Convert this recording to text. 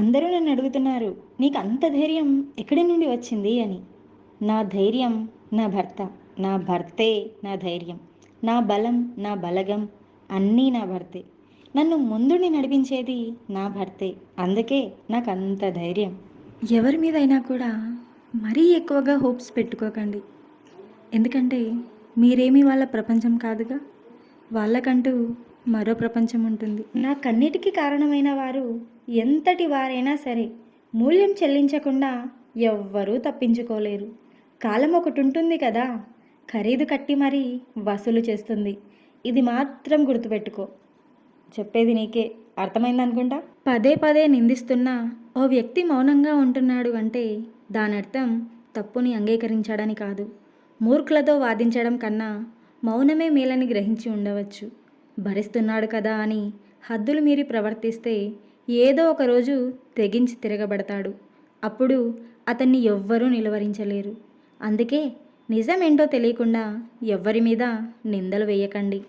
అందరూ నన్ను అడుగుతున్నారు నీకు అంత ధైర్యం ఎక్కడి నుండి వచ్చింది? అని. నా ధైర్యం నా భర్త నా భర్తే నా ధైర్యం నా బలం నా బలగం అన్నీ నా భర్తే. నన్ను ముందుని నడిపించేది నా భర్తే అందుకే నాకు అంత ధైర్యం. ఎవరి మీదైనా కూడా మరీ ఎక్కువగా హోప్స్ పెట్టుకోకండి. ఎందుకంటే మీరేమీ వాళ్ళ ప్రపంచం కాదుగా? వాళ్ళకంటూ మరో ప్రపంచం ఉంటుంది. నా కన్నిటికీ కారణమైన వారు ఎంతటి వారైనా సరే మూల్యం చెల్లించకుండా ఎవ్వరూ తప్పించుకోలేరు. కాలం ఒకటి ఉంటుంది కదా ఖరీదు కట్టి మరీ వసూలు చేస్తుంది. ఇది మాత్రం గుర్తుపెట్టుకో. చెప్పేది నీకే. అర్థమైందనుకుంటా పదే పదే నిందిస్తున్నా ఓ వ్యక్తి మౌనంగా ఉంటున్నాడు అంటే దానర్థం తప్పుని అంగీకరించాడని కాదు. మూర్ఖులతో వాదించడం కన్నా మౌనమే మేలని గ్రహించి ఉండవచ్చు. భరిస్తున్నాడు కదా అని హద్దులు మీరి ప్రవర్తిస్తే ఏదో ఒకరోజు తెగించి తిరగబడతాడు. అప్పుడు అతన్ని ఎవ్వరూ నిలువరించలేరు. అందుకే నిజమేంటో తెలియకుండా ఎవ్వరి మీద నిందలు వేయకండి.